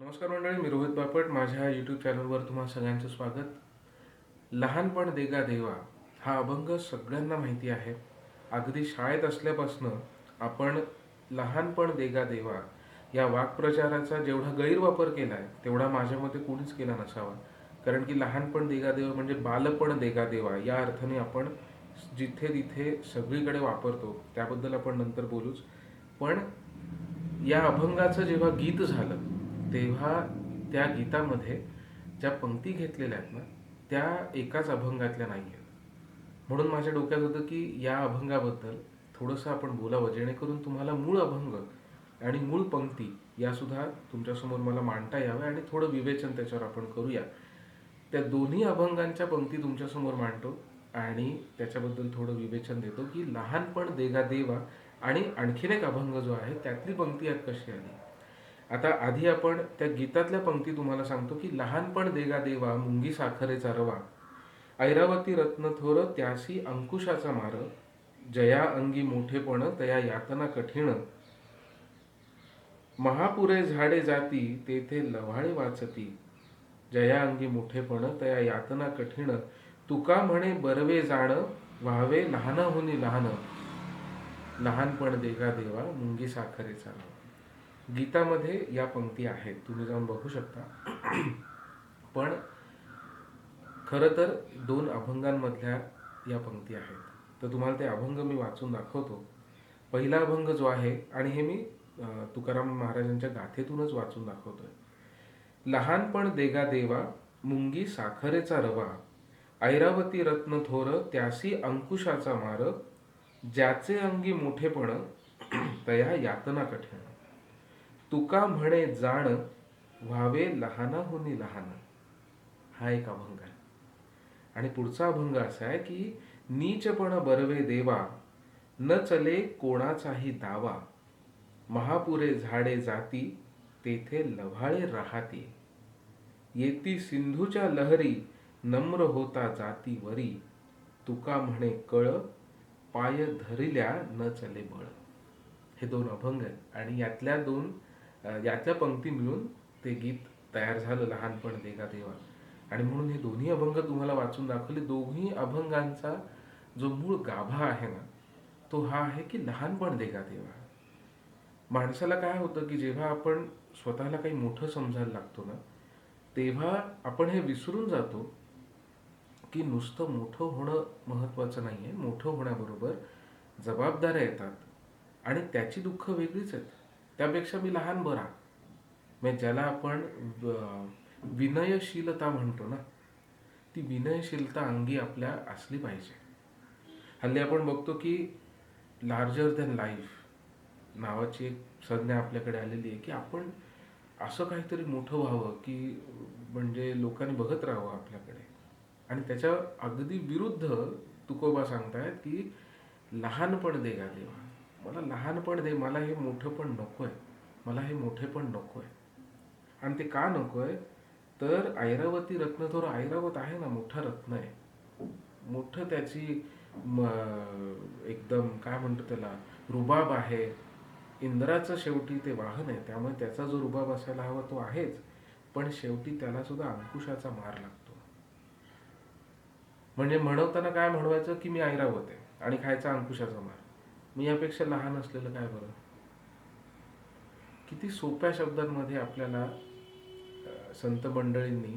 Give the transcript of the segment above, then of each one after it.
नमस्कार मंडळी मी रोहित बापट. माझ्या यूट्यूब चॅनलवर तुम्हाला सगळ्यांचं स्वागत. लहानपण देगा देवा हा अभंग सगळ्यांना माहिती आहे. अगदी शाळेत असल्यापासनं आपण लहानपण देगा देवा या वाक्प्रचाराचा जेवढा गैरवापर केला आहे तेवढा माझ्या मते कोणीच केला नसावा. कारण की लहानपण देगा देवा म्हणजे बालपण देगा देवा या अर्थाने आपण जिथे तिथे सगळीकडे वापरतो त्याबद्दल आपण नंतर बोलूच. पण या अभंगाचं जेव्हा गीत झालं तेव्हा त्या गीतामध्ये ज्या पंक्ती घेतलेल्या आहेत ना त्या एकाच अभंगातल्या नाही आहेत म्हणून माझ्या डोक्यात होतं की या अभंगाबद्दल थोडंसं आपण बोलावं जेणेकरून तुम्हाला मूळ अभंग आणि मूळ पंक्ती यासुद्धा तुमच्यासमोर मला मांडता याव्या आणि थोडं विवेचन त्याच्यावर आपण करूया. त्या दोन्ही अभंगांच्या पंक्ती तुमच्यासमोर मांडतो आणि त्याच्याबद्दल थोडं विवेचन देतो की लहानपण देगा देवा आणि आणखीन एक अभंग जो आहे त्यातली पंक्ती यात कशी आली? आता आधी आपण त्या गीतातल्या पंक्ती तुम्हाला सांगतो की लहानपण देगा देवा मुंगी साखरेचा रवा ऐरावती रत्न थोर त्यासी अंकुशाचा मार जया अंगी मोठेपण तया यातना कठीण. महापुरे झाडे जाती तेथे लव्हाळे वाचती. जया अंगी मोठेपण तया यातना कठीण. तुका म्हणे बरवे जाण व्हावे लहान होणे लहान. लहानपण देगा देवा मुंगी साखरेचा रवा. गीतामध्ये या पंक्ती आहेत. तुम्ही जाऊन बघू शकता. पण खरं तर दोन अभंगांमधल्या या पंक्ती आहेत. तर तुम्हाला ते अभंग मी वाचून दाखवतो. पहिला अभंग जो आहे आणि हे मी तुकाराम महाराजांच्या गाथेतूनच वाचून दाखवतोय. लहानपण देगा देवा मुंगी साखरेचा रवा ऐरावती रत्न थोर त्यासी अंकुशाचा मार ज्याचे अंगी मोठेपण तया यातना कठीण. तुका म्हणे जाण व्हावे लहाना होनी लहान. हा एक अभंग आहे आणि पुढचा अभंग असा आहे की नीचपण बरवे देवा न चले कोणाचाही दावा. महापुरे झाडे जाती तेथे लव्हाळे राहते. येती सिंधूच्या लहरी नम्र होता जाती वरी. तुका म्हणे कळ पाय धरिल्या न चले बळ. हे दोन अभंग आहेत. आणि यातल्या दोन यातल्या पंक्ती मिळून ते गीत तयार झालं लहानपण देगा देवा. आणि म्हणून हे दोन्ही अभंग तुम्हाला वाचून दाखवले. दोन्ही अभंगांचा जो मूळ गाभा आहे ना तो हा आहे की लहानपण देगा देवा. माणसाला काय होतं की जेव्हा आपण स्वतःला काही मोठं समजायला लागतो ना तेव्हा आपण हे विसरून जातो की नुसतं मोठं होणं महत्त्वाचं नाही आहे मोठं होण्याबरोबर जबाबदाऱ्या येतात आणि त्याची दुःख वेगळीच आहेत. त्यापेक्षा मी लहान बरा. म्हणजे ज्याला आपण विनयशीलता म्हणतो ना ती विनयशीलता अंगी आपल्या असली पाहिजे. हल्ली आपण बघतो की लार्जर दॅन लाईफ नावाची एक संज्ञा आपल्याकडे आलेली आहे की आपण असं काहीतरी मोठं व्हावं की म्हणजे लोकांनी बघत राहावं आपल्याकडे. आणि त्याच्या अगदी विरुद्ध तुकोबा सांगतायत की लहानपण दे गा देवा. मला लहानपण दे मला हे मोठं पण नको आहे मला हे मोठे पण नको आहे आणि ते का नको आहे तर ऐरावती रत्नधोर ऐरावत आहे ना मोठा रत्न आहे. मोठं त्याची एकदम काय म्हणतो त्याला रुबाब आहे. इंद्राचं शेवटी ते वाहन आहे त्यामुळे त्याचा जो रुबाब असायला हवा तो आहेच. पण शेवटी त्याला सुद्धा अंकुशाचा मार लागतो. म्हणजे म्हणवताना काय म्हणवायचं? की मी ऐरावत आहे आणि खायचा अंकुशाचा मार. मी यापेक्षा लहान असलेलं काय बरं? किती सोप्या शब्दांमध्ये आपल्याला संत मंडळींनी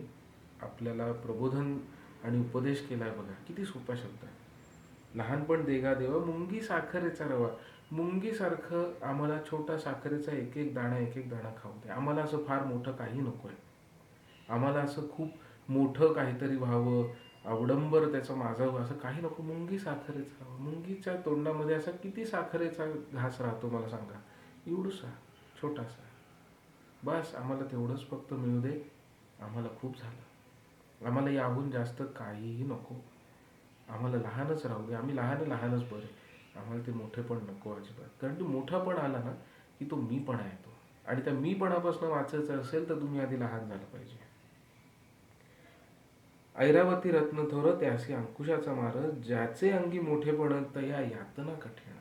आपल्याला प्रबोधन आणि उपदेश केलाय बघा. किती सोप्या शब्द आहे लहानपण देगा देवा मुंगी साखरेचा रवा. मुंगीसारखं आम्हाला छोटा साखरेचा एक एक दाणा एक एक दाणा खाऊ दे. आम्हाला असं फार मोठं काही नको आहे आम्हाला असं खूप मोठं काहीतरी व्हावं अवडंबर त्याचं माझावं असं काही नको मुंगी साखरेचा मुंगीच्या तोंडामध्ये असा किती साखरेचा घास राहतो मला सांगा. एवढूसा छोटासा. बस आम्हाला तेवढंच फक्त मिळू दे. आम्हाला खूप झालं. आम्हाला याहून जास्त काहीही नको. आम्हाला लहानच राहू दे. आम्ही लहान लहानच बरे. आम्हाला ते मोठे पण नको अजिबात. कारण तो मोठा पण आला ना की तो मी पण आहे येतो. आणि त्या मीपणापासून वाचायचं असेल तर तुम्ही आधी लहान झालं पाहिजे. ऐरावती रत्न थोर त्यासी अंकुशाचा मार ज्याचे अंगी मोठेपण तया यातना कठीण.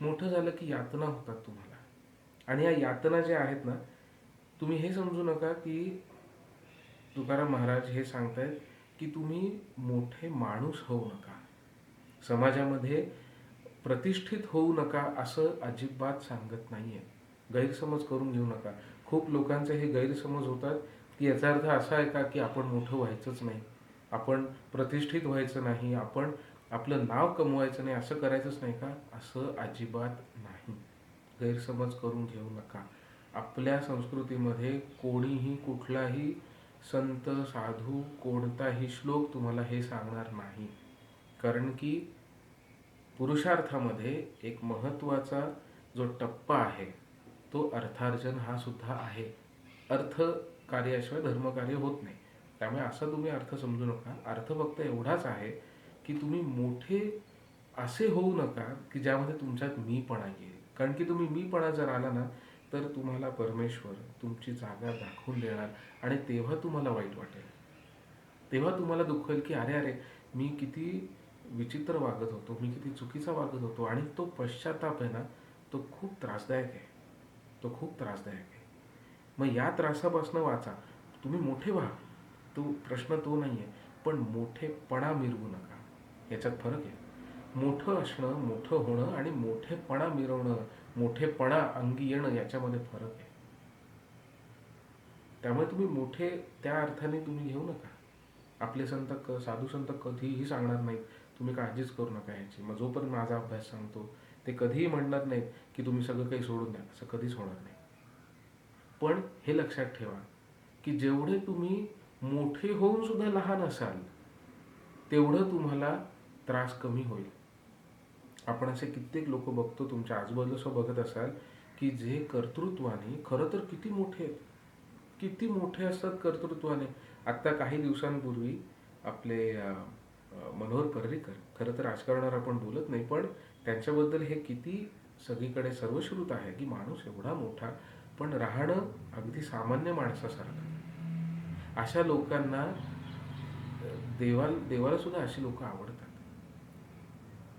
मोठं झालं की यातना होतात तुम्हाला. आणि या यातना ज्या आहेत ना तुम्ही हे समजू नका की तुकाराम महाराज हे सांगतायत की तुम्ही मोठे माणूस होऊ नका. समाजामध्ये प्रतिष्ठित होऊ नका असं अजिबात सांगत नाहीये. गैरसमज करून घेऊ नका. खूप लोकांचे हे गैरसमज होतात. की याचा अर्थ असा आहे का की आपण मोठं व्हायचंच नाही? आपण प्रतिष्ठित व्हायचं नाही आपण आपलं नाव कमवायचं नाही असं करायचंच नाही का? असं अजिबात नाही. गैरसमज करून घेऊ नका. आपल्या संस्कृतीमध्ये कोणीही कुठलाही संत साधू कोणताही श्लोक तुम्हाला हे सांगणार नाही. कारण की पुरुषार्थामध्ये एक महत्त्वाचा जो टप्पा आहे तो अर्थार्जन हा सुद्धा आहे. अर्थ कार्याशिवाय धर्मकार्य होत नाही. त्यामुळे असा तुम्ही अर्थ समजू नका. अर्थ फक्त एवढाच आहे की तुम्ही मोठे असे होऊ नका की ज्यामध्ये तुमच्यात मीपणा येईल कारण की तुम्ही मीपणा जर आला ना तर तुम्हाला परमेश्वर तुमची जागा दाखवून देणार आणि तेव्हा तुम्हाला वाईट वाटेल. तेव्हा तुम्हाला दुःख होईल की अरे अरे मी किती विचित्र वागत होतो मी किती चुकीचा वागत होतो आणि तो पश्चाताप आहे ना तो खूप त्रासदायक आहे. तो खूप त्रासदायक आहे. मग या त्रासापासून वाचा. तुम्ही मोठे व्हा. तो प्रश्न तो नाही आहे पण मोठेपणा मिरवू नका. याच्यात फरक आहे. मोठं असणं मोठं होणं आणि मोठेपणा मिरवणं मोठेपणा अंगी येणं याच्यामध्ये फरक आहे. त्यामुळे तुम्ही मोठे त्या अर्थाने तुम्ही घेऊ नका. आपले संत क साधू संत कधीही सांगणार नाहीत तुम्ही काळजीच करू नका याची मग जोपर्यंत माझा अभ्यास सांगतो ते कधीही म्हणणार नाहीत की तुम्ही सगळं काही सोडून द्या. असं कधीच होणार नाही. पण हे लक्षात ठेवा की जेवढे तुम्ही मोठे होऊन सुद्धा लहान असाल तेवढं तुम्हाला त्रास कमी होईल. आपण असे कित्येक लोक बघतो तुमच्या आजूबाजूला बघत असाल की जे कर्तृत्वाने खरं तर किती मोठे आहेत. किती मोठे असतात कर्तृत्वाने. आत्ता काही दिवसांपूर्वी आपले मनोहर पर्रीकर खरं तर राजकारणावर आपण बोलत नाही पण त्यांच्याबद्दल हे किती सगळीकडे सर्वश्रुत आहे की माणूस एवढा मोठा पण राहणं अगदी सामान्य माणसासारखं. अशा लोकांना देवा देवाल देवाला सुद्धा अशी लोक आवडतात.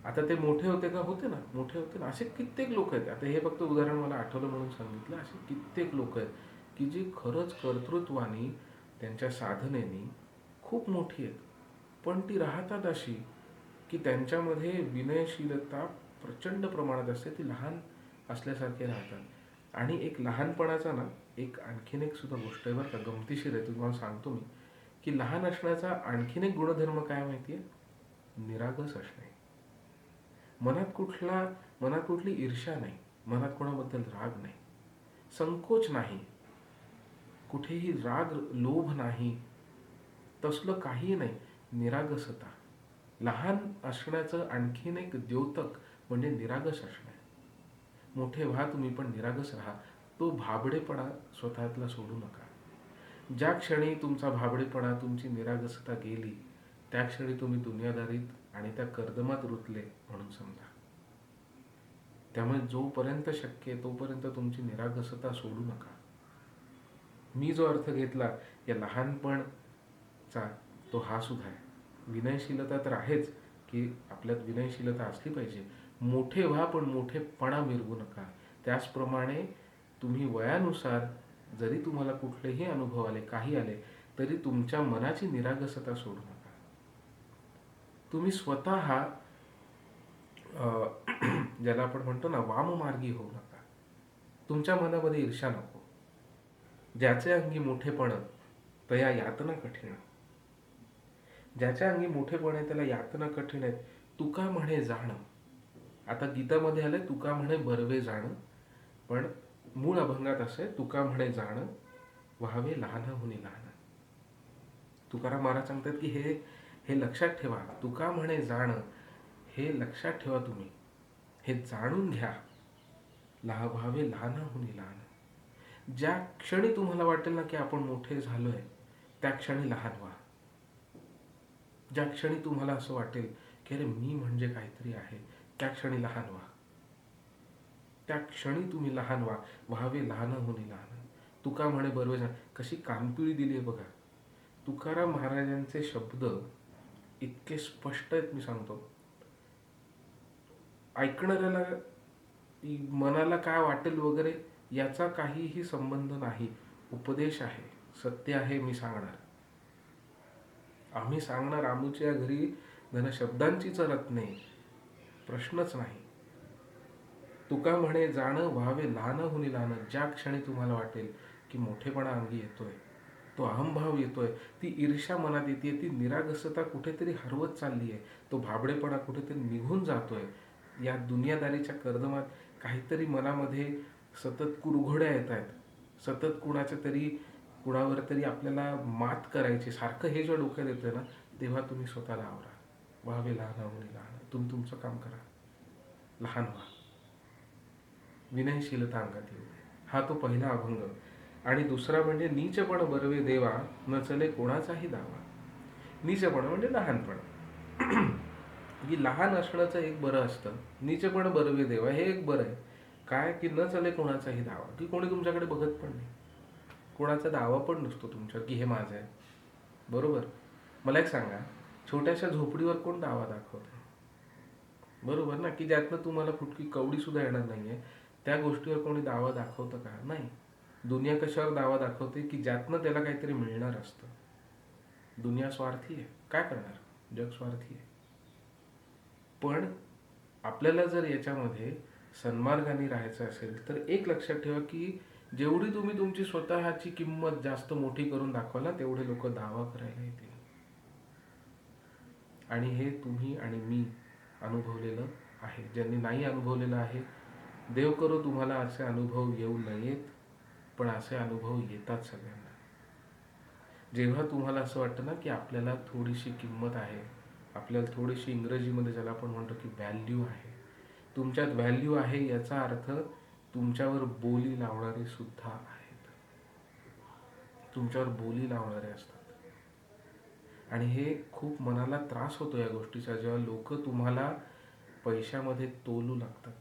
आता ते मोठे होते का? होते ना. मोठे होते ना. असे कित्येक लोक आहेत. आता हे फक्त उदाहरण मला आठवलं म्हणून सांगितलं. असे कित्येक लोक आहेत की जी खरंच कर्तृत्वाने त्यांच्या साधनेने खूप मोठी आहेत. पण ती राहतात अशी की त्यांच्यामध्ये विनयशीलता प्रचंड प्रमाणात असते. ती लहान असल्यासारखे राहतात. आणि एक लहानपणाचा ना एक आणखीन एक सुद्धा गोष्ट आहे बरं का गमतीशीर आहे तुम्हाला सांगतो मी की लहान असण्याचा आणखीन एक गुणधर्म काय माहिती आहे निरागस असणे. मनात कुठला मनात कुठली ईर्ष्या नाही मनात कोणाबद्दल राग नाही संकोच नाही कुठेही राग लोभ नाही तसलं काही नाही निरागसता. लहान असण्याचं आणखीन एक द्योतक म्हणजे निरागस असणे. मोठे व्हा तुम्ही पण निरागस राहा. तो भाबडेपणा स्वतःतला सोडू नका. ज्या क्षणी तुमचा भाबडेपणा तुमची निरागसता गेली त्या क्षणी तुम्ही दुनियादारीत आणि त्या कर्दमात रुतले म्हणून समजा. त्यामुळे जोपर्यंत शक्य आहे तोपर्यंत तुमची निरागसता सोडू नका. मी जो अर्थ घेतला या लहानपणचा तो हा सुद्धा आहे. विनयशीलता तर आहेच की आपल्यात विनयशीलता असली पाहिजे. मोठे व्हा पण मोठेपणा मिरवू नका. त्याचप्रमाणे तुम्ही वयानुसार जरी तुम्हाला कुठलेही अनुभव आले काही आले तरी तुमच्या मनाची निरागसता सोडू नका. तुम्ही स्वतः अं, ज्याला आपण म्हणतो ना वाममार्गी होऊ नका. तुमच्या मनामध्ये ईर्षा नको. ज्याचे अंगी मोठेपण तया यातना कठीण ज्याच्या अंगी मोठेपण आहे त्याला यातना कठीण आहेत. तुका म्हणे जाणं. आता गीतामध्ये आलंय तुका म्हणे बरवे जाणं. पण मूळ अभंगात असं आहे तुका म्हणे जाणं व्हावे लहान होणे लहान. तुकाराम महाराज सांगतात की हे हे लक्षात ठेवा तुका म्हणे जाणं हे लक्षात ठेवा तुम्ही. हे जाणून घ्या लहा व्हावे लहान होणे लहान. ज्या क्षणी तुम्हाला वाटेल ना की आपण मोठे झालोय त्या क्षणी लहान व्हा. ज्या क्षणी तुम्हाला असं वाटेल की अरे मी म्हणजे काहीतरी आहे त्या क्षणी लहान व्हा. त्या क्षणी तुम्ही लहान व्हा. व्हावे लहान होणे लहान. तुका म्हणे बरोबर कशी कानपिळी दिली आहे बघा. तुकाराम महाराजांचे शब्द इतके स्पष्ट आहेत मी सांगतो. ऐकणाऱ्याला मनाला काय वाटेल वगैरे याचा काहीही संबंध नाही. उपदेश आहे सत्य आहे मी सांगणार. आम्ही सांगणार आमूच्या घरी धन शब्दांची चरत नाही. प्रश्नच नाही. तुका म्हणे जाणं व्हावे लहान हुनी लहान ज्या क्षणी तुम्हाला वाटेल की मोठेपणा अंगी येतोय तो अहंभाव येतोय ती ईर्ष्या मनात येते ती निरागसता कुठेतरी हरवत चालली आहे तो भाबडेपणा कुठेतरी निघून जातोय. या दुनियादारीच्या कर्दमात काहीतरी मनामध्ये सतत कुरघोड्या येत आहेत सतत कुणाच्या तरी कुणावर तरी आपल्याला मात करायची सारखं हे जेव्हा डोक्यात येतं ना तेव्हा तुम्ही स्वतःला आवरा. व्हावे लहान होणे लहान तुम्ही तुमचं काम करा. लहान व्हा. विनयशीलता अंगात येऊ हा तो पहिला अभंग. आणि दुसरा म्हणजे नीचपण बरवे देवा न चले कोणाचाही दावा. नीचपण म्हणजे लहानपण. की लहान असण्याचं एक बरं असतं. नीचपण बरवे देवा हे एक बरं आहे. काय? की न चले कोणाचाही दावा. की कोणी तुमच्याकडे बघत पण नाही. कोणाचा दावा पण नसतो तुमच्यावर की हे माझं आहे. बरोबर? मला एक सांगा. छोट्याशा झोपडीवर कोण दावा दाखवतं बरोबर ना की ज्यातनं तुम्हाला फुटकी कवडी सुद्धा येणार नाहीये. त्या गोष्टीवर कोणी दावा दाखवतं का? नाही. दुनिया कशावर दावा दाखवते की ज्यातनं त्याला काहीतरी मिळणार असतं. दुनिया स्वार्थी आहे. काय करणार? जग स्वार्थी आहे. पण आपल्याला जर याच्यामध्ये सन्मार्गाने राहायचं असेल तर एक लक्षात ठेवा की जेवढी तुम्ही तुमची स्वतःची किंमत जास्त मोठी करून दाखवाल तेवढे लोक दावा करायला येतील. आणि हे तुम्ही आणि मी अनुभवलेलं आहे. ज्यांनी नाही अनुभवलेलं आहे देव करो तुम्हाला असे अनुभव येऊ नयेत पण असे अनुभव येतात सगळ्यांना. जेव्हा तुम्हाला असं वाटतं ना की आपल्याला थोडीशी किंमत आहे आपल्याला थोडीशी इंग्रजीमध्ये ज्याला आपण म्हणतो की व्हॅल्यू आहे तुमच्यात व्हॅल्यू आहे याचा अर्थ तुमच्यावर बोली लावणारे सुद्धा आहेत. तुमच्यावर बोली लावणारे असतात. आणि हे खूप मनाला त्रास होतो या गोष्टीचा जेव्हा लोक तुम्हाला पैशामध्ये तोलू लागतात.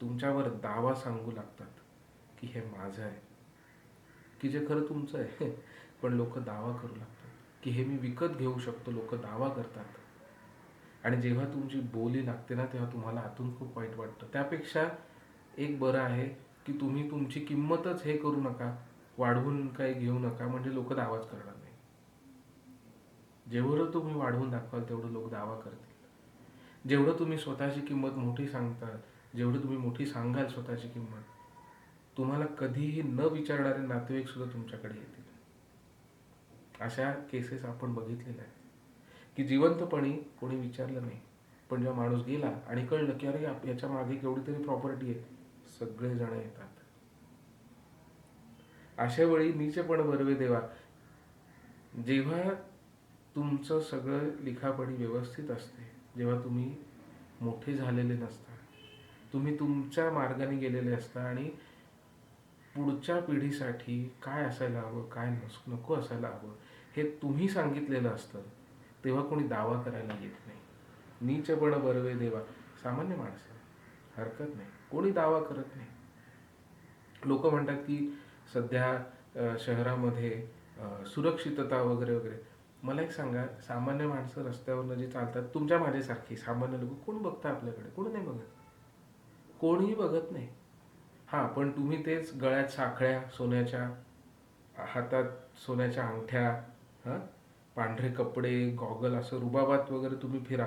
तुमच्यावर दावा सांगू लागतात की हे माझं आहे की जे खरं तुमचं आहे. पण लोक दावा करू लागतात की हे मी विकत घेऊ शकतो लोक दावा करतात. आणि जेव्हा तुमची बोली लागते ना तेव्हा तुम्हाला आतून खूप वाईट वाटतं. त्यापेक्षा एक बरं आहे की तुम्ही तुमची किंमतच हे करू नका वाढवून काही घेऊ नका म्हणजे लोक दावाच करणार. जेवढं तुम्ही वाढवून दाखवाल तेवढं लोक दावा करतील. जेवढं तुम्ही स्वतःची किंमत मोठी सांगता जेवढं तुम्ही मोठी सांगाल स्वतःची किंमत तुम्हाला कधीही न विचारणारे नातेवाईक सुद्धा तुमच्याकडे येतील. अशा केसेस आपण बघितलेल्या आहेत. की जिवंतपणी कोणी विचारलं नाही पण जेव्हा माणूस गेला आणि कळलं की अरे याच्या मागे केवढी तरी प्रॉपर्टी आहे सगळेजण येतात. अशा वेळी नीचपण बरवे देवा जेव्हा तुमचं सगळं लिखापडी व्यवस्थित असते. जेव्हा तुम्ही मोठे झालेले नसता. तुम्ही तुमच्या मार्गाने गेलेले असता आणि पुढच्या पिढीसाठी काय असायला हवं काय नस नको असायला हवं हे तुम्ही सांगितलेलं असतं तेव्हा कोणी दावा करायला येत नाही. नीचपण बरवे देवा. सामान्य माणसं. हरकत नाही. कोणी दावा करत नाही. लोक म्हणतात की सध्या शहरामध्ये सुरक्षितता वगैरे वगैरे. मला एक सांगा सामान्य माणसं रस्त्यावरनं जे चालतात तुमच्या माझ्यासारखी सामान्य लोक कोण बघतं आपल्याकडे? कोण नाही बघत? कोणीही बघत नाही. हां पण तुम्ही तेच गळ्यात साखळ्या सोन्याच्या हातात सोन्याच्या अंगठ्या हां पांढरे कपडे गॉगल असं रुबाबात वगैरे तुम्ही फिरा.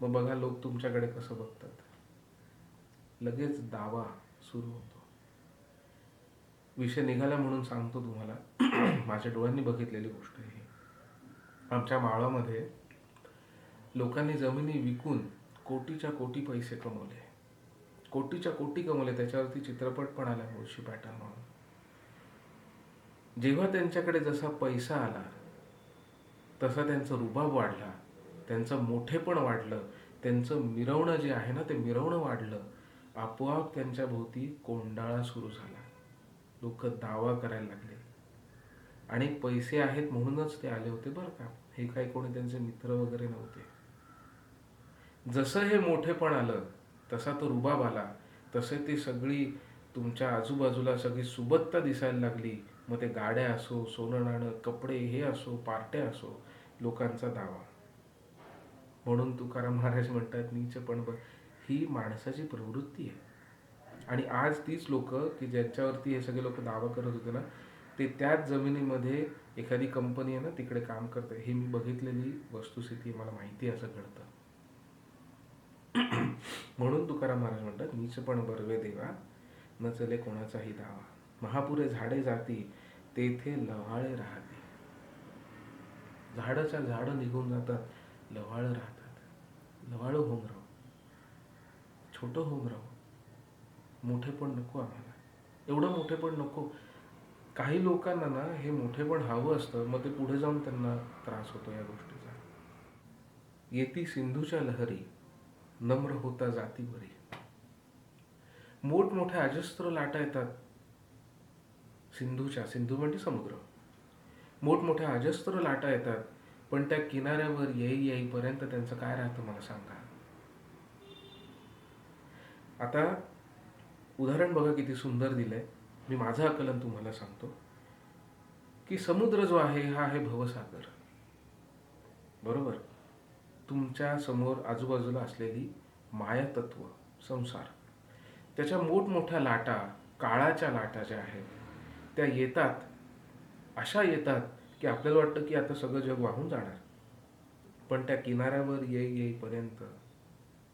मग बघा लोक तुमच्याकडे कसं बघतात. लगेच दावा सुरू होतो. विषय निघाला म्हणून सांगतो तुम्हाला. माझ्या डोळ्यांनी बघितलेली गोष्ट आहे ही. आमच्या माळामध्ये लोकांनी जमिनी विकून कोटीच्या कोटी पैसे कमवले. कोटीच्या कोटी कमवले त्याच्यावरती चित्रपट पण आला मुळशी पॅटर्न म्हणून. जेव्हा त्यांच्याकडे जसा पैसा आला तसा त्यांचा रुबाब वाढला त्यांचं मोठेपण वाढलं त्यांचं मिरवणं जे आहे ना ते मिरवणं वाढलं आपोआप त्यांच्या भोवती कोंडाळा सुरू झाला. लोक दावा करायला लागले. आणि पैसे आहेत म्हणूनच ते आले होते बरं का. हे काही कोणी त्यांचे मित्र वगैरे नव्हते. जसं हे मोठेपण आलं तसा तो रुबाब आला तसे ती सगळी तुमच्या आजूबाजूला सगळी सुबत्ता दिसायला लागली. मग ते गाड्या असो सोनं नाणं कपडे हे असो पार्ट्या असो लोकांचा दावा. म्हणून तुकाराम महाराज म्हणतात नीच पण ब- ही माणसाची प्रवृत्ती आहे. आणि आज तीच लोक की ज्यांच्यावरती हे सगळे लोक दावा करत होते ना ते त्याच जमिनीमध्ये एखादी कंपनी आहे ना तिकडे काम करते. हे मी बघितलेली वस्तुस्थिती आहे, मला माहिती असं घडतं. म्हणून तुकाराम महाराज म्हणतात नीच पण बरवे देवा न चले कोणाचाही दावा. महापुरे झाडे जाती तेथे लव्हाळे राहते. झाडाच्या झाडं निघून जातात लव्हाळं राहतात. लव्हाळं होऊन राहू. छोटं होऊन राहू. मोठे पण नको आम्हाला. एवढं मोठे पण नको. काही लोकांना ना हे मोठे पण हवं असतं मग ते पुढे जाऊन त्यांना त्रास होतो या गोष्टीचा. येती सिंधूच्या लहरी नम्र होता जातीवरी. मोठमोठ्या अजस्त्र लाटा येतात सिंधूच्या सिंधू म्हणजे समुद्र. मोठमोठ्या अजस्त्र लाटा येतात पण त्या किनाऱ्यावर येई येईपर्यंत त्यांचं काय राहतं मला सांगा. आता उदाहरण बघा किती सुंदर दिलंय. मी माझं आकलन तुम्हाला सांगतो की समुद्र जो आहे हा आहे भवसागर. बरोबर? तुमच्यासमोर आजूबाजूला असलेली मायातत्व संसार. त्याच्या मोठमोठ्या लाटा काळाच्या लाटा ज्या आहेत त्या येतात. अशा येतात की आपल्याला वाटतं की आता सगळं जग वाहून जाणार. पण त्या किनाऱ्यावर येई येईपर्यंत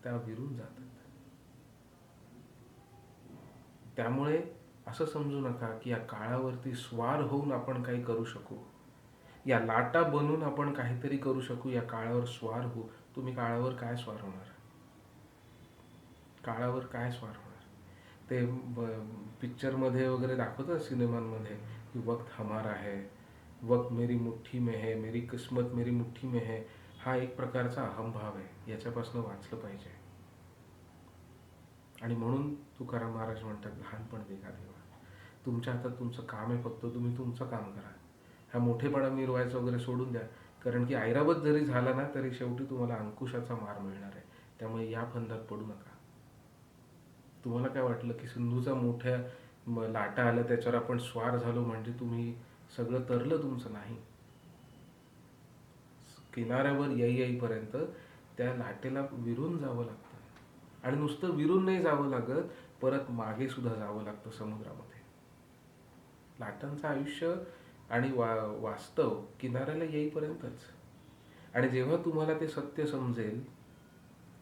त्या विरून जातात. त्यामुळे असं समजू नका की या काळावरती स्वार होऊन आपण काही करू शकू. या लाटा बनून आपण काहीतरी करू शकू या काळावर स्वार होऊ. तुम्ही काळावर काय स्वार होणार? काळावर काय स्वार होणार? ते पिक्चरमध्ये वगैरे दाखवतात सिनेमांमध्ये की वक्त हमारा है वक्त मेरी मुठ्ठी में है मेरी किस्मत मेरी मुठ्ठी में है. हा एक प्रकारचा अहंभाव आहे. याच्यापासून वाचलं पाहिजे. आणि म्हणून तुकाराम महाराज म्हणतात लहानपण देगा तुमच्या हातात तुमचं काम आहे फक्त तुम्ही तुमचं काम करा. ह्या मोठेपणा मिरवायचं वगैरे सोडून द्या. कारण की ऐरावत जरी झाला ना तरी शेवटी तुम्हाला अंकुशाचा मार मिळणार आहे. त्यामुळे या फंदात पडू नका. तुम्हाला काय वाटलं की सिंधूचा मोठ्या लाटा आल्या त्याच्यावर आपण स्वार झालो म्हणजे तुम्ही सगळं तरलं तुमचं नाही? किनाऱ्यावर येई येईपर्यंत त्या लाटेला विरून जावं लागतं. आणि नुसतं विरून नाही जावं लागत परत मागे सुद्धा जावं लागतं समुद्रामध्ये लाटांचं आयुष्य आणि वा वास्तव किनाऱ्याला येईपर्यंतच. आणि जेव्हा तुम्हाला ते सत्य समजेल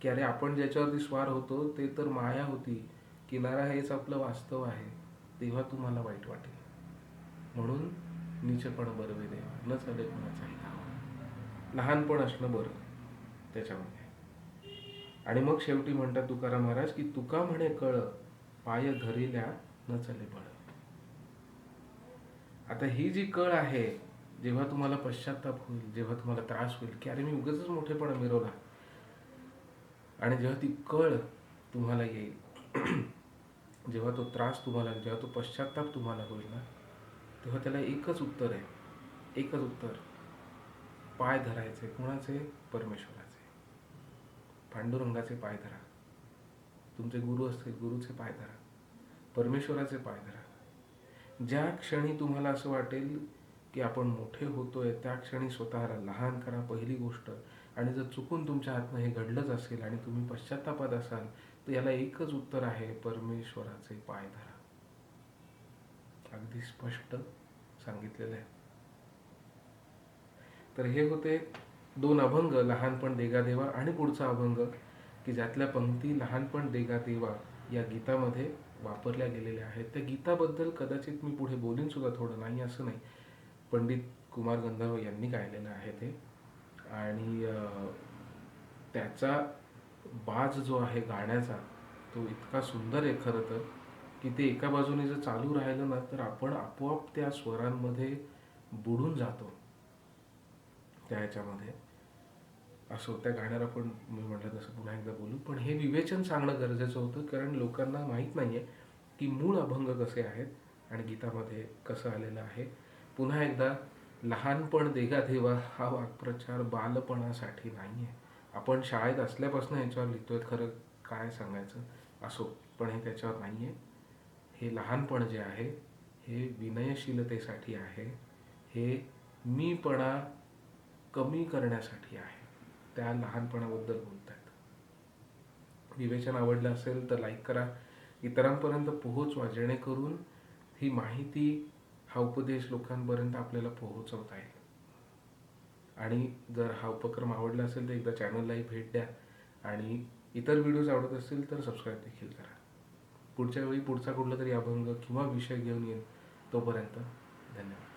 की अरे आपण ज्याच्यावरती स्वार होतो ते तर माया होती किनारा हेच आपलं वास्तव आहे तेव्हा तुम्हाला वाईट वाटेल. म्हणून नीचपण बरवे देवा न चाले कोणाचाही लहानपण असणं बरं त्याच्यामध्ये. आणि मग शेवटी म्हणतात तुकाराम महाराज की तुका म्हणे कळ पाय धरिल्या न चले बळ आता ही जी कळ आहे जेव्हा तुम्हाला पश्चाताप होईल जेव्हा तुम्हाला त्रास होईल की अरे मी उगाच मोठेपणा मिरवला. आणि जेव्हा ती कळ तुम्हाला येईल जेव्हा तो त्रास तुम्हाला जेव्हा तो पश्चाताप तुम्हाला होईल ना तेव्हा त्याला एकच उत्तर आहे. एकच उत्तर. पाय धरायचे. कुणाचे? परमेश्वराचे. पांडुरंगाचे पाय धरा. तुमचे गुरु असतील गुरुचे पाय धरा. परमेश्वराचे पाय धरा. ज्या क्षणी तुम्हाला असं वाटेल की आपण मोठे होतोय त्या क्षणी स्वतःला लहान करा पहिली गोष्ट. आणि जर चुकून तुमच्या हातनं हे घडलंच असेल आणि तुम्ही पश्चातापात असाल तर याला एकच उत्तर आहे परमेश्वराचे पाय धरा. अगदी स्पष्ट सांगितलेलं आहे. तर हे होते दोन अभंग लहानपण देगा देवा आणि पुढचा अभंग की ज्यातल्या पंक्ती लहानपण देगा देवा या गीतामध्ये वापरल्या गेलेल्या आहेत. त्या गीताबद्दल कदाचित मी पुढे बोलीन सुद्धा थोडं नाही असं नाही. पंडित कुमार गंधर्व यांनी गायलेलं आहे ते. आणि त्याचा बाज जो आहे गाण्याचा तो इतका सुंदर आहे खरं तर की ते एका बाजूने जर चालू राहिलं ना तर आपण आपोआप त्या स्वरांमध्ये बुडून जातो. त्या ह्याच्यामध्ये. असो त्या गाण्याला पण मी म्हटलं तसं पुन्हा एकदा बोलू. पण हे विवेचन सांगणं गरजेचं होतं कारण लोकांना माहीत नाही आहे की मूळ अभंग कसे आहेत आणि गीतामध्ये कसं आलेलं आहे. पुन्हा एकदा लहानपण देगा देवा हा वाक्प्रचार बालपणासाठी नाही आहे आपण शाळेत असल्यापासून याच्यावर लिहितोय खरं काय सांगायचं असो पण हे त्याच्यावर नाही आहे हे लहानपण जे आहे हे विनयशीलतेसाठी आहे. हे मीपणा कमी करण्यासाठी आहे. त्या लहानपणाबद्दल बोलत आहेत विवेचन आवडलं असेल तर लाईक करा. इतरांपर्यंत पोहोचवा जेणेकरून ही माहिती हा उपदेश लोकांपर्यंत आपल्याला पोहोचवता येईल. आणि जर हा उपक्रम आवडला असेल तर एकदा चॅनललाही भेट द्या. आणि इतर व्हिडिओज आवडत असतील तर सबस्क्राईब देखील करा. पुढच्या वेळी पुढचा कुठला तरी अभंग किंवा विषय घेऊन येईल तोपर्यंत धन्यवाद.